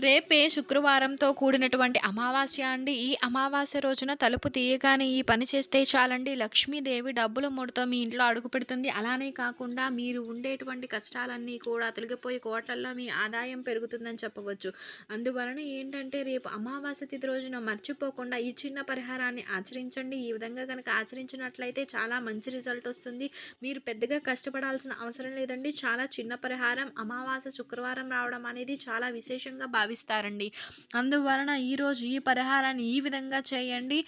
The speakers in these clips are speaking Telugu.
రేపే శుక్రవారంతో కూడినటువంటి అమావాస్య అండి. ఈ అమావాస్య రోజున తలుపు తీయగానే ఈ పని చేస్తే చాలండి. లక్ష్మీదేవి డబ్బుల మూడుతో మీ ఇంట్లో అడుగు పెడుతుంది. అలానే కాకుండా మీరు ఉండేటువంటి కష్టాలన్నీ కూడా తొలగిపోయి కోట్లల్లో మీ ఆదాయం పెరుగుతుందని చెప్పవచ్చు. అందువలన ఏంటంటే రేపు అమావాస్య తిథి రోజున మర్చిపోకుండా ఈ చిన్న పరిహారాన్ని ఆచరించండి. ఈ విధంగా కనుక ఆచరించినట్లయితే చాలా మంచి రిజల్ట్ వస్తుంది. మీరు పెద్దగా కష్టపడాల్సిన అవసరం లేదండి. చాలా చిన్న పరిహారం అమావాస్య శుక్రవారం రావడం అనేది చాలా విశేషంగా భావిస్తారండి. అందువలన ఈరోజు ఈ పరిహారాన్ని ఈ విధంగా చేయండి.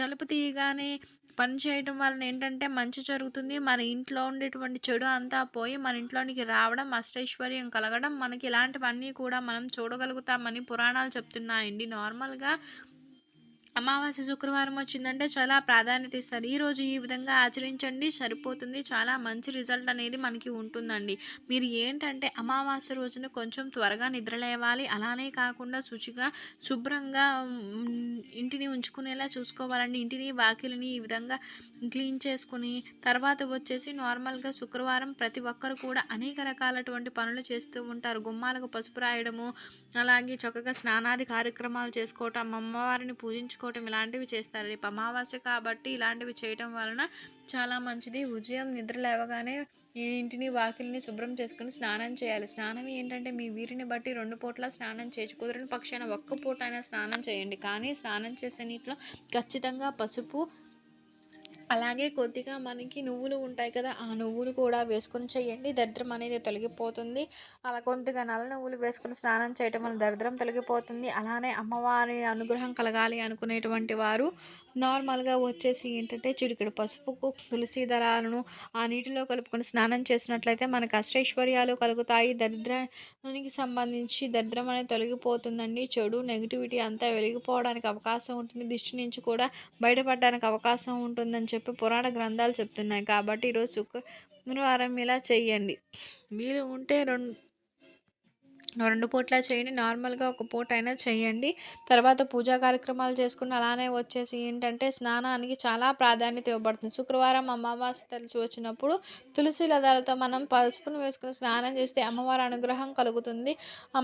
తలుపు తీయగానే పని చేయటం వలన ఏంటంటే మంచి జరుగుతుంది. మన ఇంట్లో ఉండేటువంటి చెడు అంతా పోయి మన ఇంట్లోనికి రావడం అష్టైశ్వర్యం కలగడం మనకి ఇలాంటివన్నీ కూడా మనం చూడగలుగుతామని పురాణాలు చెప్తున్నాయండి. నార్మల్గా అమావాస్య శుక్రవారం వచ్చిందంటే చాలా ప్రాధాన్యత ఇస్తారు. ఈరోజు ఈ విధంగా ఆచరించండి సరిపోతుంది. చాలా మంచి రిజల్ట్ అనేది మనకి ఉంటుందండి. మీరు ఏంటంటే అమావాస్య రోజున కొంచెం త్వరగా నిద్రలేవాలి అలానే కాకుండా శుచిగా శుభ్రంగా ఇంటిని ఉంచుకునేలా చూసుకోవాలండి. ఇంటిని వాకిలిని ఈ విధంగా క్లీన్ చేసుకుని తర్వాత వచ్చేసి నార్మల్గా శుక్రవారం ప్రతి ఒక్కరు కూడా అనేక రకాలటువంటి పనులు చేస్తూ ఉంటారు. గుమ్మాలకు పసుపు రాయడము అలాగే చక్కగా స్నానాది కార్యక్రమాలు చేసుకోవటం అమ్మవారిని పూజించుకో చేసుకోవటం ఇలాంటివి చేస్తారు రేపు అమావాస్య కాబట్టి ఇలాంటివి చేయటం వలన చాలా మంచిది. ఉదయం నిద్ర లేవగానే ఇంటిని వాకిల్ని శుభ్రం చేసుకుని స్నానం చేయాలి. స్నానం ఏంటంటే మీ వీరిని బట్టి రెండు పూట్ల స్నానం చేయొచ్చు. కుదిరిన పక్షాన ఒక్క పూట అయినా స్నానం చేయండి. కానీ స్నానం చేసే నీటిలో ఖచ్చితంగా పసుపు అలాగే కొద్దిగా మనకి నువ్వులు ఉంటాయి కదా ఆ నువ్వులు కూడా వేసుకొని చేయండి. దరిద్రం అనేది తొలగిపోతుంది. అలా కొద్దిగా నల్ల నువ్వులు వేసుకొని స్నానం చేయటం వల్ల దరిద్రం తొలగిపోతుంది. అలానే అమ్మవారి అనుగ్రహం కలగాలి అనుకునేటువంటి వారు నార్మల్గా వచ్చేసి ఏంటంటే చిటికెడు పసుపుకు తులసి దళాలను ఆ నీటిలో కలుపుకొని స్నానం చేసినట్లయితే మనకు అష్టైశ్వర్యాలు కలుగుతాయి. దరిద్రానికి సంబంధించి దరిద్రం అనేది తొలగిపోతుందండి. చెడు నెగిటివిటీ అంతా వెలిగిపోవడానికి అవకాశం ఉంటుంది. దిష్టి నుంచి కూడా బయటపడడానికి అవకాశం ఉంటుందని చెప్పి పురాణ గ్రంథాలు చెప్తున్నాయి. కాబట్టి ఈరోజు శుక్రవారం ఇలా చేయండి వీలు ఉంటే రెండు రెండు పూట్లా చేయండి. నార్మల్గా ఒక పూట అయినా చేయండి. తర్వాత పూజా కార్యక్రమాలు చేసుకుని అలానే వచ్చేసి ఏంటంటే స్నానానికి చాలా ప్రాధాన్యత ఇవ్వబడుతుంది. శుక్రవారం అమావాస్య తెలిసి వచ్చినప్పుడు తులసి లదాలతో మనం పసుపును వేసుకుని స్నానం చేస్తే అమ్మవారి అనుగ్రహం కలుగుతుంది.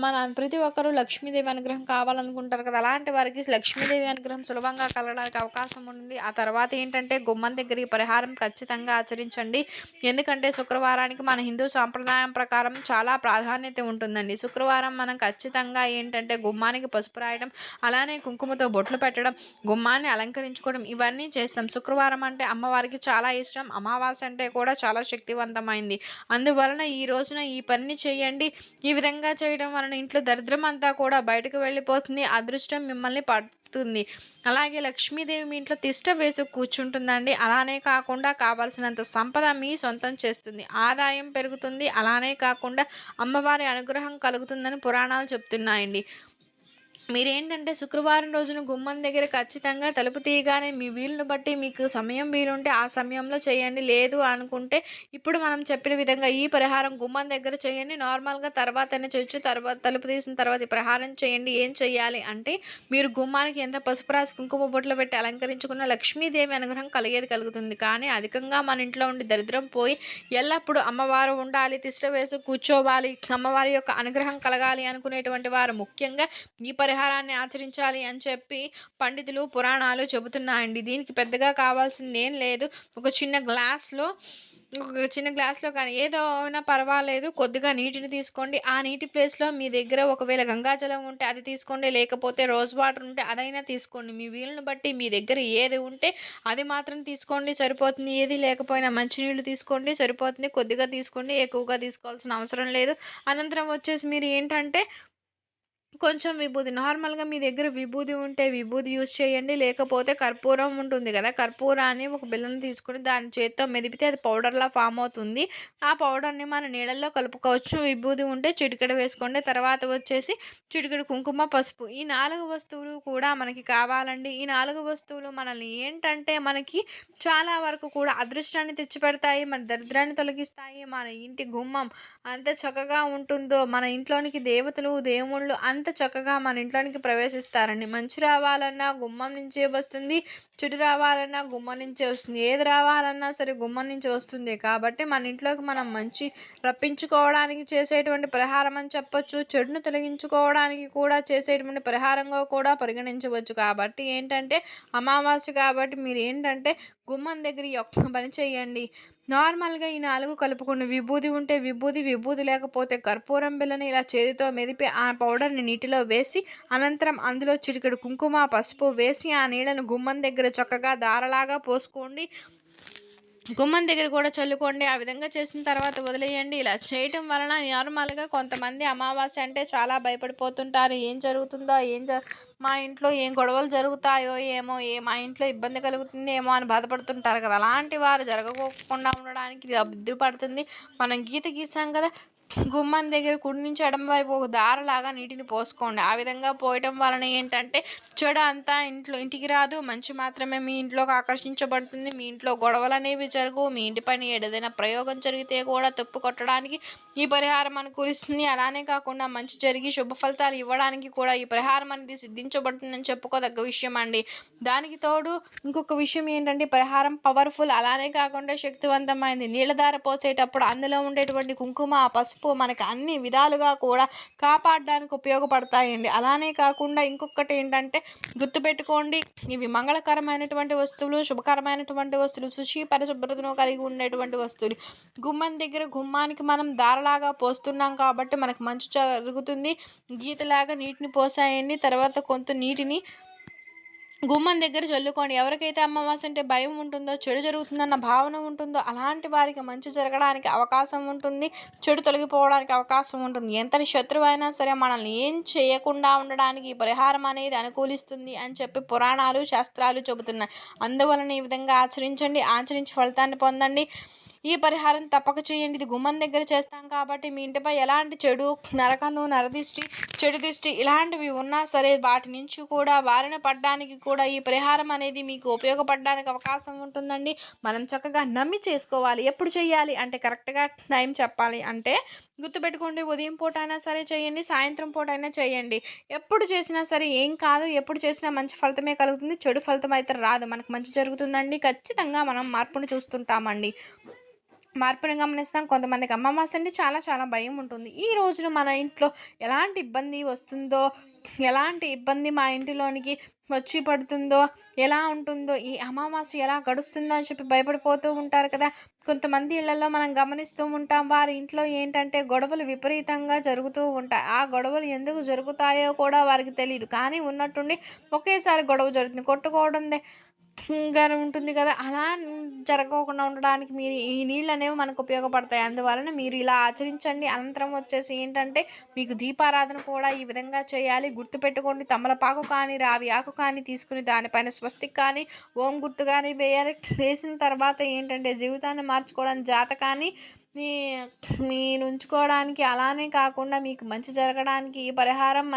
మన ప్రతి ఒక్కరూ లక్ష్మీదేవి అనుగ్రహం కావాలనుకుంటారు కదా! అలాంటి వారికి లక్ష్మీదేవి అనుగ్రహం సులభంగా కలగడానికి అవకాశం ఉంది ఆ తర్వాత ఏంటంటే గుమ్మం దగ్గర ఈ పరిహారం ఖచ్చితంగా ఆచరించండి. ఎందుకంటే శుక్రవారానికి మన హిందూ సాంప్రదాయం ప్రకారం చాలా ప్రాధాన్యత ఉంటుందండి. శుక్ర శుక్రవారం మనం ఖచ్చితంగా ఏంటంటే గుమ్మానికి పసుపు రాయడం అలానే కుంకుమతో బొట్లు పెట్టడం గుమ్మాన్ని అలంకరించుకోవడం ఇవన్నీ చేస్తాం. శుక్రవారం అంటే అమ్మవారికి చాలా ఇష్టం. అమావాస్య అంటే కూడా చాలా శక్తివంతమైంది. అందువలన ఈ రోజున ఈ పని చేయండి. ఈ విధంగా చేయడం వలన ఇంట్లో దరిద్రం అంతా కూడా బయటకు వెళ్ళిపోతుంది. అదృష్టం మిమ్మల్ని పడు వస్తుంది అలాగే లక్ష్మీదేవి మీ ఇంట్లో తిష్ట వేసి కూర్చుంటుందండి. అలానే కాకుండా కావాల్సినంత సంపద మీ సొంతం చేస్తుంది. ఆదాయం పెరుగుతుంది. అలానే కాకుండా అమ్మవారి అనుగ్రహం కలుగుతుందని పురాణాలు చెప్తున్నాయండి. మీరేంటంటే శుక్రవారం రోజున గుమ్మం దగ్గర ఖచ్చితంగా తలుపు తీయగానే మీ వీలును బట్టి మీకు సమయం వీలుంటే ఆ సమయంలో చేయండి. లేదు అనుకుంటే ఇప్పుడు మనం చెప్పిన విధంగా ఈ పరిహారం గుమ్మం దగ్గర చేయండి. నార్మల్గా తర్వాతనే చేయొచ్చు. తర్వాత తలుపు తీసిన తర్వాత ఈ పరిహారం చేయండి. ఏం చేయాలి అంటే మీరు గుమ్మానికి ఎంత పసుపు రాసి కుంకుమ బొట్లు పెట్టి అలంకరించుకున్న లక్ష్మీదేవి అనుగ్రహం కలిగేది కలుగుతుంది. కానీ అధికంగా మన ఇంట్లో ఉండి దరిద్రం పోయి ఎల్లప్పుడూ అమ్మవారు ఉండాలి తిష్ట వేసి కూర్చోవాలి అమ్మవారి యొక్క అనుగ్రహం కలగాలి అనుకునేటువంటి వారు ముఖ్యంగా ఈ పరిహారం పరిహారాన్ని ఆచరించాలి అని చెప్పి పండితులు పురాణాలు చెబుతున్నాయండి. దీనికి పెద్దగా కావాల్సింది ఏం లేదు. ఒక చిన్న గ్లాస్లో ఒక చిన్న గ్లాస్లో కానీ ఏదో అయినా పర్వాలేదు. కొద్దిగా నీటిని తీసుకోండి. ఆ నీటి ప్లేస్లో మీ దగ్గర ఒకవేళ గంగాజలం ఉంటే అది తీసుకోండి. లేకపోతే రోజ్ వాటర్ ఉంటే అదైనా తీసుకోండి. మీ వీలుని బట్టి మీ దగ్గర ఏది ఉంటే అది మాత్రం తీసుకోండి. సరిపోతుంది ఏది లేకపోయినా మంచినీళ్ళు తీసుకోండి. సరిపోతుంది కొద్దిగా తీసుకోండి. ఎక్కువగా తీసుకోవాల్సిన అవసరం లేదు. అనంతరం వచ్చేసి మీరు ఏంటంటే కొంచెం విభూది నార్మల్గా మీ దగ్గర విభూది ఉంటే విభూది యూజ్ చేయండి. లేకపోతే కర్పూరం ఉంటుంది కదా కర్పూరాన్ని ఒక బిల్లను తీసుకుని దాని చేత్తో మెదిపితే అది పౌడర్లా ఫామ్ అవుతుంది. ఆ పౌడర్ని మన నీళ్ళల్లో కలుపుకోవచ్చు. విభూది ఉంటే చిటికెడ వేసుకోండి. తర్వాత వచ్చేసి చిటికెడు కుంకుమ పసుపు. ఈ నాలుగు వస్తువులు కూడా మనకి కావాలండి. ఈ నాలుగు వస్తువులు మనల్ని ఏంటంటే మనకి చాలా వరకు కూడా అదృష్టాన్ని తెచ్చిపెడతాయి మన దరిద్రాన్ని తొలగిస్తాయి. మన ఇంటి గుమ్మం అంత చక్కగా ఉంటుందో మన ఇంట్లోనికి దేవతలు దేవుళ్ళు అంత అంత చక్కగా మన ఇంట్లోనికి ప్రవేశిస్తారండి. మంచి రావాలన్నా గుమ్మం నుంచే వస్తుంది చెడు రావాలన్నా గుమ్మం నుంచే వస్తుంది. ఏది రావాలన్నా సరే గుమ్మం నుంచి వస్తుంది. కాబట్టి మన ఇంట్లోకి మనం మంచి రప్పించుకోవడానికి చేసేటువంటి పరిహారం అని చెప్పొచ్చు. చెడును తొలగించుకోవడానికి కూడా చేసేటువంటి పరిహారంగా కూడా పరిగణించవచ్చు. కాబట్టి ఏంటంటే అమావాస్య కాబట్టి మీరు ఏంటంటే గుమ్మం దగ్గర ఈ ఒక్క పని చేయండి. నార్మల్గా ఈ నాలుగు కలుపుకుని విభూది ఉంటే విభూది విభూది లేకపోతే కర్పూరం బిళ్ళని ఇలా చేతితో మెదిపి ఆ పౌడర్ని నీటిలో వేసి అనంతరం అందులో చిటికెడు కుంకుమ పసుపు వేసి ఆ నీళ్ళను గుమ్మం దగ్గర చక్కగా దారలాగా పోసుకోండి. గుమ్మం దగ్గర కూడా చల్లుకోండి. ఆ విధంగా చేసిన తర్వాత వదిలేయండి. ఇలా చేయటం వలన నార్మల్గా కొంతమంది అమావాస్య అంటే చాలా భయపడిపోతుంటారు. ఏం జరుగుతుందో ఏం జ మా ఇంట్లో ఏం గొడవలు జరుగుతాయో ఏమో ఏ మా ఇంట్లో ఇబ్బంది కలుగుతుంది ఏమో అని బాధపడుతుంటారు కదా. అలాంటి వారు జరగకోకుండా ఉండడానికి ఇది అభివృద్ధి పడుతుంది. మనం గీత గీసాం కదా గుమ్మం దగ్గర కుడి నుంచి ఎడమ వైపు ఒక దారలాగా నీటిని పోసుకోండి. ఆ విధంగా పోయటం వలన ఏంటంటే చెడు అంతా ఇంట్లో ఇంటికి రాదు. మంచి మాత్రమే మీ ఇంట్లోకి ఆకర్షించబడుతుంది. మీ ఇంట్లో గొడవలు అనేవి జరుగు మీ ఇంటి పని ఏదైనా ప్రయోగం జరిగితే కూడా తప్పు కొట్టడానికి ఈ పరిహారం అనుకూలిస్తుంది. అలానే కాకుండా మంచి జరిగి శుభ ఫలితాలు ఇవ్వడానికి కూడా ఈ పరిహారం అనేది సిద్ధించబడుతుందని చెప్పుకోదగ్గ విషయం అండి. దానికి తోడు ఇంకొక విషయం ఏంటంటే పరిహారం పవర్ఫుల్ అలానే కాకుండా శక్తివంతమైంది. నీళ్ళ దార పోసేటప్పుడు అందులో ఉండేటువంటి కుంకుమ పసుపు మనకి అన్ని విధాలుగా కూడా కాపాడడానికి ఉపయోగపడతాయండి. అలానే కాకుండా ఇంకొకటి ఏంటంటే గుర్తుపెట్టుకోండి ఇవి మంగళకరమైనటువంటి వస్తువులు శుభకరమైనటువంటి వస్తువులు శుచి పరిశుభ్రతను కలిగి ఉండేటువంటి వస్తువులు. గుమ్మం దగ్గర గుమ్మానికి మనం దారలాగా పోస్తున్నాం కాబట్టి మనకు మంచి జరుగుతుంది. గీతలాగా నీటిని పోసాయండి. తర్వాత కొంత నీటిని గుమ్మం దగ్గర చల్లుకోండి ఎవరికైతే అమావాస్య అంటే భయం ఉంటుందో చెడు జరుగుతుందన్న భావన ఉంటుందో అలాంటి వారికి మంచి జరగడానికి అవకాశం ఉంటుంది. చెడు తొలగిపోవడానికి అవకాశం ఉంటుంది. ఎంతటి శత్రువు అయినా సరే మనల్ని ఏం చేయకుండా ఉండడానికి పరిహారం అనేది అనుకూలిస్తుంది అని చెప్పి పురాణాలు శాస్త్రాలు చెబుతున్నాయి. అందువలన ఈ విధంగా ఆచరించండి. ఆచరించి ఫలితాన్ని పొందండి. ఈ పరిహారం తప్పక చేయండి. ఇది గుమ్మం దగ్గర చేస్తాం కాబట్టి మీ ఇంటిపై ఎలాంటి చెడు నరకను నరదిష్టి చెడు దిష్టి ఇలాంటివి ఉన్నా సరే వాటి నుంచి కూడా బారిన పడడానికి కూడా ఈ పరిహారం అనేది మీకు ఉపయోగపడడానికి అవకాశం ఉంటుందండి. మనం చక్కగా నమ్మి చేసుకోవాలి. ఎప్పుడు చేయాలి అంటే కరెక్ట్గా టైం చెప్పాలి అంటే గుర్తుపెట్టుకోండి. ఉదయం పూట అయినా సరే చేయండి. సాయంత్రం పూట అయినా చేయండి. ఎప్పుడు చేసినా సరే ఏం కాదు. ఎప్పుడు చేసినా మంచి ఫలితమే కలుగుతుంది. చెడు ఫలితం అయితే రాదు. మనకు మంచి జరుగుతుందండి. ఖచ్చితంగా మనం మార్పును చూస్తుంటామండి. మార్పును గమనిస్తాం. కొంతమందికి అమావాస్య అంటే చాలా చాలా భయం ఉంటుంది. ఈ రోజున మన ఇంట్లో ఎలాంటి ఇబ్బంది వస్తుందో ఎలాంటి ఇబ్బంది మా ఇంటిలోనికి వచ్చి పడుతుందో ఎలా ఉంటుందో ఈ అమావాస్య ఎలా గడుస్తుందో అని చెప్పి భయపడిపోతూ ఉంటారు కదా. కొంతమంది ఇళ్ళలో మనం గమనిస్తూ ఉంటాం వారి ఇంట్లో ఏంటంటే గొడవలు విపరీతంగా జరుగుతూ ఉంటాయి. ఆ గొడవలు ఎందుకు జరుగుతాయో కూడా వారికి తెలియదు కానీ ఉన్నట్టుండి ఒకేసారి గొడవ జరుగుతుంది. కొట్టుకోవడం గారు ఉంటుంది కదా అలా జరగకుండా ఉండడానికి మీరు ఈ నీళ్ళు అనేవి మనకు ఉపయోగపడతాయి. అందువలన మీరు ఇలా ఆచరించండి. అనంతరం వచ్చేసి ఏంటంటే మీకు దీపారాధన కూడా ఈ విధంగా చేయాలి. గుర్తుపెట్టుకోండి తమలపాకు కానీ రావి ఆకు కానీ తీసుకుని దానిపైన స్వస్తిక్ కానీ ఓం గుర్తు కానీ వేయాలి. వేసిన తర్వాత ఏంటంటే జీవితాన్ని మార్చుకోవడానికి జాతకాన్ని మీ ఉంచుకోవడానికి అలానే కాకుండా మీకు మంచి జరగడానికి ఈ పరిహారం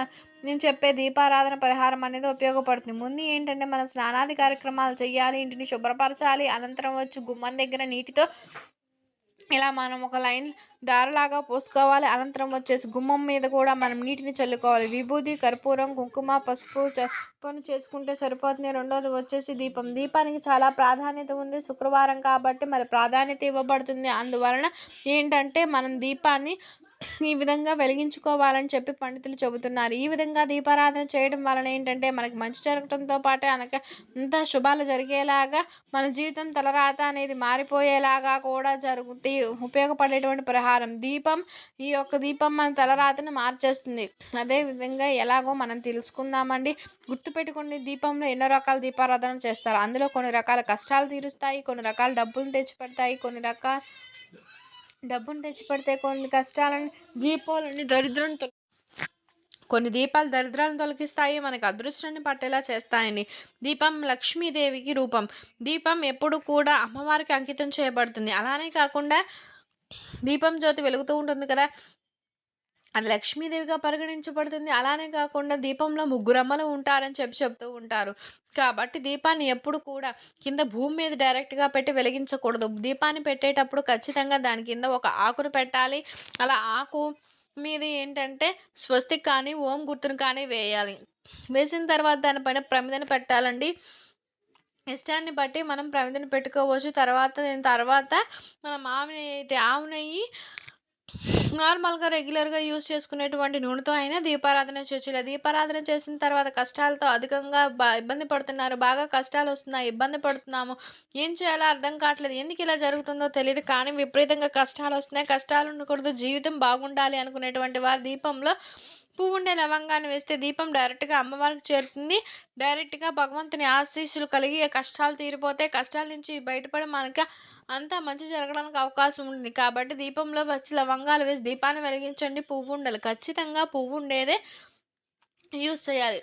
నేను చెప్పే దీపారాధన పరిహారం అనేది ఉపయోగపడుతుంది. ముందు ఏంటంటే మనం స్నానాది కార్యక్రమాలు చేయాలి ఇంటిని శుభ్రపరచాలి అనంతరం వచ్చి గుమ్మం దగ్గర నీటితో ఇలా మనం ఒక లైన్ దారలాగా పోసుకోవాలి అనంతరం వచ్చేసి గుమ్మం మీద కూడా మనం నీటిని చల్లుకోవాలి. విభూది కర్పూరం కుంకుమ పసుపు పని చేసుకుంటే సరిపోతుంది. రెండోది వచ్చేసి దీపం. దీపానికి చాలా ప్రాధాన్యత ఉంది శుక్రవారం కాబట్టి మరి ప్రాధాన్యత ఇవ్వబడుతుంది. అందువలన ఏంటంటే మనం దీపాన్ని ఈ విధంగా వెలిగించుకోవాలని చెప్పి పండితులు చెబుతున్నారు. ఈ విధంగా దీపారాధన చేయడం వలన ఏంటంటే మనకి మంచి జరగడంతో పాటు అనక అంత శుభాలు జరిగేలాగా మన జీవితం తలరాత అనేది మారిపోయేలాగా కూడా జరుగుతీ ఉపయోగపడేటువంటి పరిహారం. దీపం ఈ యొక్క దీపం మన తలరాతను మార్చేస్తుంది. అదే విధంగా ఎలాగో మనం తెలుసుకుందామండి. గుర్తుపెట్టుకుని దీపంలో ఎన్నో రకాల దీపారాధన చేస్తారు. అందులో కొన్ని రకాల కష్టాలు తీరుస్తాయి కొన్ని రకాల డబ్బులు తెచ్చిపెడతాయి కొన్ని రకాల డబ్బును తెచ్చిపెడితే కొన్ని కష్టాలని దీపాలని దరిద్రం తొల కొన్ని దీపాలు దరిద్రాలను తొలగిస్తాయి. మనకు అదృష్టాన్ని పట్టేలా చేస్తాయండి దీపం లక్ష్మీదేవికి రూపం. దీపం ఎప్పుడు కూడా అమ్మవారికి అంకితం చేయబడుతుంది. అలానే కాకుండా దీపం జ్యోతి వెలుగుతూ ఉంటుంది కదా. అది లక్ష్మీదేవిగా పరిగణించబడుతుంది. అలానే కాకుండా దీపంలో ముగ్గురు అమ్మలు ఉంటారని చెప్పి చెప్తూ ఉంటారు. కాబట్టి దీపాన్ని ఎప్పుడు కూడా కింద భూమి మీద డైరెక్ట్గా పెట్టి వెలిగించకూడదు. దీపాన్ని పెట్టేటప్పుడు ఖచ్చితంగా దాని కింద ఒక ఆకును పెట్టాలి. అలా ఆకు మీద ఏంటంటే స్వస్తిక్ కానీ ఓం గుర్తును కానీ వేయాలి. వేసిన తర్వాత దానిపైన ప్రమిదను పెట్టాలండి. ఇష్టాన్ని బట్టి మనం ప్రమిదను పెట్టుకోవచ్చు. తర్వాత దీని తర్వాత మనం ఆవు నెయ్యి అయితే ఆవు నెయ్యి నార్మల్గా రెగ్యులర్గా యూజ్ చేసుకునేటువంటి నూనెతో అయినా దీపారాధన చేయొచ్చు ఇలా దీపారాధన చేసిన తర్వాత కష్టాలతో అధికంగా బా ఇబ్బంది పడుతున్నారు. బాగా కష్టాలు వస్తున్నాయి. ఇబ్బంది పడుతున్నాము. ఏం చేయాలో అర్థం కావట్లేదు. ఎందుకు ఇలా జరుగుతుందో తెలియదు కానీ విపరీతంగా కష్టాలు వస్తున్నాయి. కష్టాలు ఉండకూడదు. జీవితం బాగుండాలి అనుకునేటువంటి వారి దీపంలో పువ్వు ఉండే లవంగాన్ని వేస్తే దీపం డైరెక్ట్గా అమ్మవారికి చేరుతుంది. డైరెక్ట్గా భగవంతుని ఆశీస్సులు కలిగి కష్టాలు తీరిపోతే కష్టాల నుంచి బయటపడి మనకి అంతా మంచి జరగడానికి అవకాశం ఉంది కాబట్టి దీపంలో వచ్చి లవంగాలు వేసి దీపాన్ని వెలిగించండి. పువ్వు ఉండాలి ఖచ్చితంగా పువ్వు ఉండేదే యూస్ చేయాలి.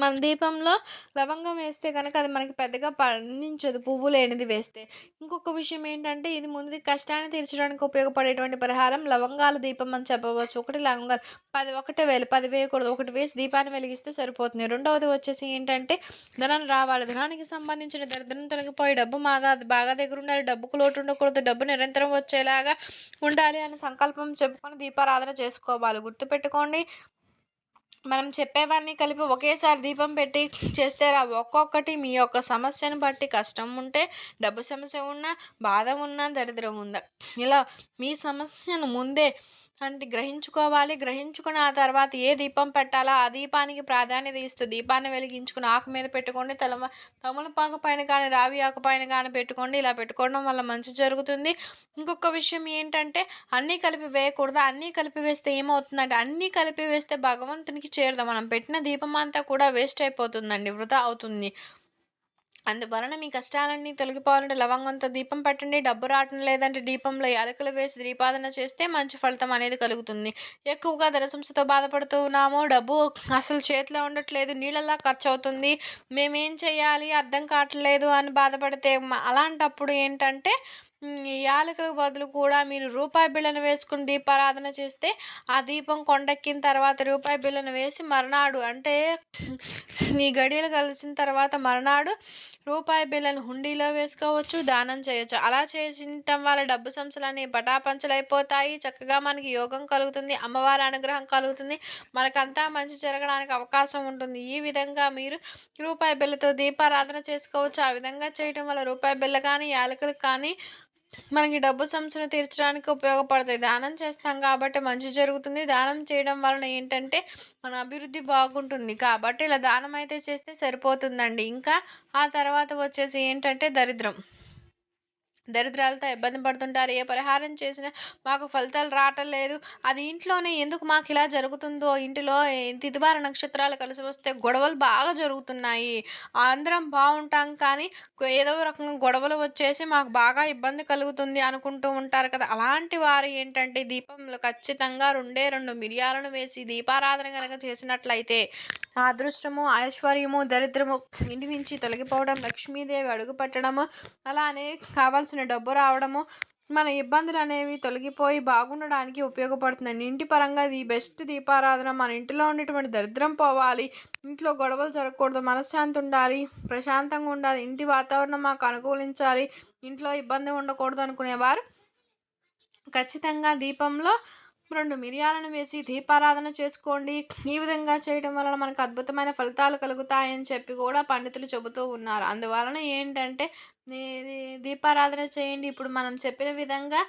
మన దీపంలో లవంగం వేస్తే కనుక అది మనకి పెద్దగా పండించదు పువ్వు లేనిది వేస్తే. ఇంకొక విషయం ఏంటంటే ఇది ముందు కష్టాన్ని తీర్చడానికి ఉపయోగపడేటువంటి పరిహారం లవంగాల దీపం అని చెప్పవచ్చు. ఒకటి లవంగాలు. పది ఒకటే వేలు. పది వేయకూడదు. ఒకటి వేసి దీపాన్ని వెలిగిస్తే సరిపోతుంది. రెండవది వచ్చేసి ఏంటంటే ధనం రావాలి. ధనానికి సంబంధించిన దరిద్రం తొలగిపోయి డబ్బు బాగా బాగా దగ్గర ఉండాలి. డబ్బుకు లోటు ఉండకూడదు. డబ్బు నిరంతరం వచ్చేలాగా ఉండాలి అనే సంకల్పం చెప్పుకొని దీపారాధన చేసుకోవాలి. గుర్తుపెట్టుకోండి. మనం చెప్పేవన్నీ కలిపి ఒకేసారి దీపం పెట్టి చేస్తే రా ఒక్కొక్కటి మీ యొక్క సమస్యను బట్టి కష్టం ఉంటే డబ్బు సమస్య ఉన్నా బాధ ఉన్నా దరిద్రం ఉందా? ఇలా మీ సమస్యను ముందే అంటే గ్రహించుకోవాలి. గ్రహించుకున్న ఆ తర్వాత ఏ దీపం పెట్టాలో ఆ దీపానికి ప్రాధాన్యత ఇస్తూ దీపాన్ని వెలిగించుకుని ఆకు మీద పెట్టుకోండి. తల తమలపాకు పైన కానీ రావి ఆకు పైన కానీ పెట్టుకోండి. ఇలా పెట్టుకోవడం వల్ల మంచి జరుగుతుంది. ఇంకొక విషయం ఏంటంటే అన్నీ కలిపి వేయకూడదు. అన్నీ కలిపి వేస్తే ఏమవుతుందంటే అన్నీ కలిపి వేస్తే భగవంతునికి చేరదు. మనం పెట్టిన దీపం అంతా కూడా వేస్ట్ అయిపోతుందండి. వృధా అవుతుంది. అందువలన మీ కష్టాలన్నీ తొలగిపోవాలంటే లవంగంతో దీపం పెట్టండి. డబ్బు రావటం లేదంటే దీపంలో యాలకులు వేసి దీపాదన చేస్తే మంచి ఫలితం అనేది కలుగుతుంది. ఎక్కువగా ధనసంస్థతో బాధపడుతూ ఉన్నాము. డబ్బు అసలు చేతిలో ఉండట్లేదు. నీళ్ళలా ఖర్చు అవుతుంది మేమేం చేయాలి? అర్థం కావట్లేదు అని బాధపడితే అలాంటప్పుడు ఏంటంటే యాలకులకు బదులు కూడా మీరు రూపాయి బిళ్ళను వేసుకుని దీపారాధన చేస్తే ఆ దీపం కొండెక్కిన తర్వాత రూపాయి బిళ్ళను వేసి మర్నాడు అంటే నీ గడియలు కలిసిన తర్వాత మర్నాడు రూపాయి బిళ్ళను హుండీలో వేసుకోవచ్చు దానం చేయొచ్చు. అలా చేసిన వల్ల డబ్బు సంస్థలన్నీ పటాపంచలైపోతాయి చక్కగా మనకి యోగం కలుగుతుంది అమ్మవారి అనుగ్రహం కలుగుతుంది. మనకంతా మంచి జరగడానికి అవకాశం ఉంటుంది. ఈ విధంగా మీరు రూపాయి బిళ్ళతో దీపారాధన చేసుకోవచ్చు. ఆ విధంగా చేయటం వల్ల రూపాయి బిళ్ళ కానీ యాలకులు కానీ మనకి డబ్బు సమస్యను తీర్చడానికి ఉపయోగపడతాయి. దానం చేస్తాం కాబట్టి మంచి జరుగుతుంది. దానం చేయడం వలన ఏంటంటే మన అభివృద్ధి బాగుంటుంది. కాబట్టి ఇలా దానం అయితే చేస్తే సరిపోతుందండి. ఇంకా ఆ తర్వాత వచ్చేసి ఏంటంటే దరిద్రం. దరిద్రాలతో ఇబ్బంది పడుతుంటారు. ఏ పరిహారం చేసినా మాకు ఫలితాలు రావటం లేదు. అది ఇంట్లోనే ఎందుకు మాకు ఇలా జరుగుతుందో ఇంటిలో తిదివార నక్షత్రాలు కలిసి వస్తే గొడవలు బాగా జరుగుతున్నాయి. అందరం బాగుంటాం కానీ ఏదో రకంగా గొడవలు వచ్చేసి మాకు బాగా ఇబ్బంది కలుగుతుంది అనుకుంటూ ఉంటారు కదా. అలాంటి వారు ఏంటంటే దీపంలో ఖచ్చితంగా రెండే రెండు మిరియాలను వేసి దీపారాధన కనుక చేసినట్లయితే అదృష్టము ఐశ్వర్యము దరిద్రము ఇంటి నుంచి తొలగిపోవడం లక్ష్మీదేవి అడుగుపెట్టడము అలానే కావాల్సిన డబ్బు రావడము మన ఇబ్బందులు అనేవి తొలగిపోయి బాగుండడానికి ఉపయోగపడుతుందండి ఇంటి పరంగా ఇది బెస్ట్ దీపారాధన. మన ఇంటిలో ఉండేటువంటి దరిద్రం పోవాలి. ఇంట్లో గొడవలు జరగకూడదు. మనశ్శాంతి ఉండాలి. ప్రశాంతంగా ఉండాలి. ఇంటి వాతావరణం మాకు అనుకూలించాలి. ఇంట్లో ఇబ్బంది ఉండకూడదు అనుకునేవారు ఖచ్చితంగా దీపంలో రెండు మిరియాలను వేసి దీపారాధన చేసుకోండి. ఈ విధంగా చేయడం వలన మనకు అద్భుతమైన ఫలితాలు కలుగుతాయని చెప్పి కూడా పండితులు చెబుతూ ఉన్నారు. అందువలన ఏంటంటే దీపారాధన చేయండి. ఇప్పుడు మనం చెప్పిన విధంగా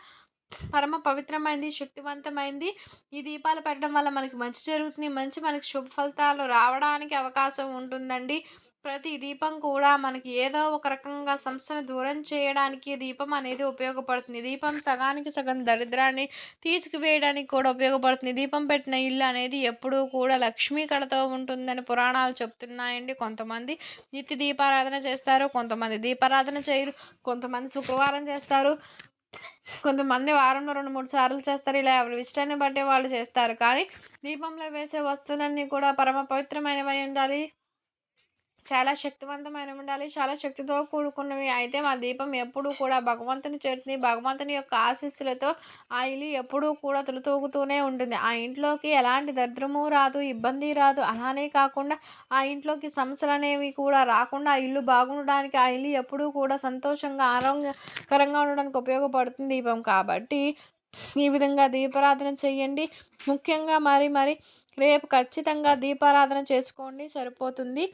పరమ పవిత్రమైంది శక్తివంతమైంది. ఈ దీపాలు పెట్టడం వల్ల మనకి మంచి జరుగుతుంది. మంచి మనకి శుభ ఫలితాలు రావడానికి అవకాశం ఉంటుందండి. ప్రతి దీపం కూడా మనకి ఏదో ఒక రకంగా సంస్థను దూరం చేయడానికి దీపం అనేది ఉపయోగపడుతుంది. దీపం సగానికి సగం దరిద్రాన్ని తీసుకువేయడానికి కూడా ఉపయోగపడుతుంది. దీపం పెట్టిన ఇల్లు అనేది ఎప్పుడూ కూడా లక్ష్మీ కడతో ఉంటుందని పురాణాలు చెప్తున్నాయండి. కొంతమంది నిత్య దీపారాధన చేస్తారు కొంతమంది దీపారాధన చేయరు కొంతమంది శుక్రవారం చేస్తారు. కొంతమంది వారంలో రెండు మూడు సార్లు చేస్తారు. ఇలా ఎవరి ఇష్టాన్ని బట్టి వాళ్ళు చేస్తారు. కానీ దీపంలో వేసే వస్తువులన్నీ కూడా పరమ పవిత్రమైనవి ఉండాలి. చాలా శక్తివంతమైన ఉండాలి చాలా శక్తితో కూడుకున్నవి. అయితే మా దీపం ఎప్పుడూ కూడా భగవంతుని చేరుతుంది. భగవంతుని యొక్క ఆశీస్సులతో ఆ ఇల్లు ఎప్పుడూ కూడా తులతూగుతూనే ఉంటుంది. ఆ ఇంట్లోకి ఎలాంటి దరిద్రము రాదు ఇబ్బంది రాదు. అలానే కాకుండా ఆ ఇంట్లోకి సమస్యలు అనేవి కూడా రాకుండా ఆ ఇల్లు బాగుండడానికి ఆ ఇల్లు ఎప్పుడూ కూడా సంతోషంగా ఆరోగ్యకరంగా ఉండడానికి ఉపయోగపడుతుంది దీపం. కాబట్టి ఈ విధంగా దీపారాధన చేయండి. ముఖ్యంగా మరి మరి రేపు ఖచ్చితంగా దీపారాధన చేసుకోండి. సరిపోతుంది.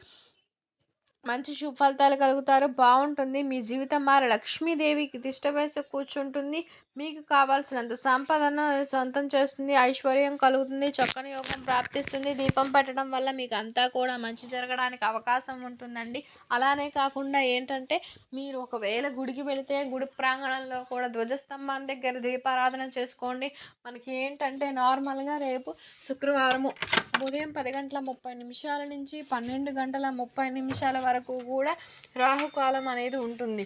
మంచి శుభ ఫలితాలు కలుగుతారు. బాగుంటుంది మీ జీవితం మారి లక్ష్మీదేవికి దిష్ట కూర్చుంటుంది. మీకు కావాల్సినంత సంపాదన సొంతం చేస్తుంది. ఐశ్వర్యం కలుగుతుంది. చక్కని యోగం ప్రాప్తిస్తుంది. దీపం పెట్టడం వల్ల మీకు అంతా కూడా మంచి జరగడానికి అవకాశం ఉంటుందండి. అలానే కాకుండా ఏంటంటే మీరు ఒకవేళ గుడికి వెళితే గుడి ప్రాంగణంలో కూడా ధ్వజస్తంభం దగ్గర దీపారాధన చేసుకోండి. మనకి ఏంటంటే నార్మల్గా రేపు శుక్రవారము ఉదయం పది గంటల ముప్పై నిమిషాల నుంచి పన్నెండు గంటల ముప్పై నిమిషాల వరకు కూడా రాహుకాలం అనేది ఉంటుంది.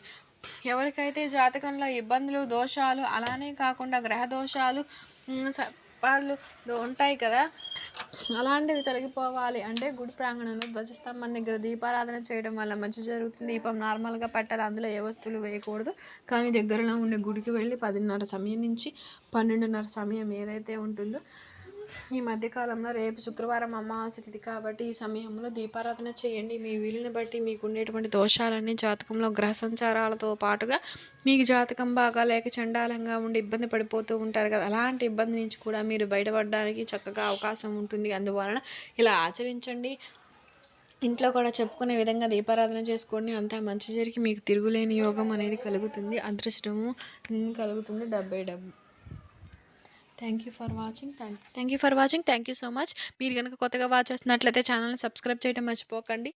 ఎవరికైతే జాతకంలో ఇబ్బందులు దోషాలు అలానే కాకుండా గ్రహ దోషాలు సర్పాలు ఉంటాయి కదా అలాంటివి తొలగిపోవాలి అంటే గుడి ప్రాంగణంలో ధ్వజస్తంభం దగ్గర దీపారాధన చేయడం వల్ల మంచి జరుగుతుంది. దీపం నార్మల్గా పెట్టాలి అందులో ఏ వస్తువులు వేయకూడదు. కానీ దగ్గరలో ఉండే గుడికి వెళ్ళి పదిన్నర సమయం నుంచి పన్నెండున్నర సమయం ఏదైతే ఉంటుందో ఈ మధ్యకాలంలో రేపు శుక్రవారం అమావాస్య తిథి కాబట్టి ఈ సమయంలో దీపారాధన చేయండి. మీ వీలుని బట్టి మీకు ఉండేటువంటి దోషాలన్నీ జాతకంలో గ్రహ సంచారాలతో పాటుగా మీకు జాతకం బాగా లేక చండాలంగా ఉండి ఇబ్బంది పడిపోతూ ఉంటారు కదా అలాంటి ఇబ్బంది నుంచి కూడా మీరు బయటపడడానికి చక్కగా అవకాశం ఉంటుంది. అందువలన ఇలా ఆచరించండి. ఇంట్లో కూడా చెప్పుకునే విధంగా దీపారాధన చేసుకోండి. అంతా మంచి జరిగి మీకు తిరుగులేని యోగం అనేది కలుగుతుంది. అదృష్టము కలుగుతుంది. డెబ్బై డబ్బు. Thank you for watching thank thank you for watching thank you so much మీరు కనుక కొత్తగా వాచ్ చేస్తున్నట్లయితే ఛానల్ని సబ్స్క్రైబ్ చేయడం మర్చిపోకండి.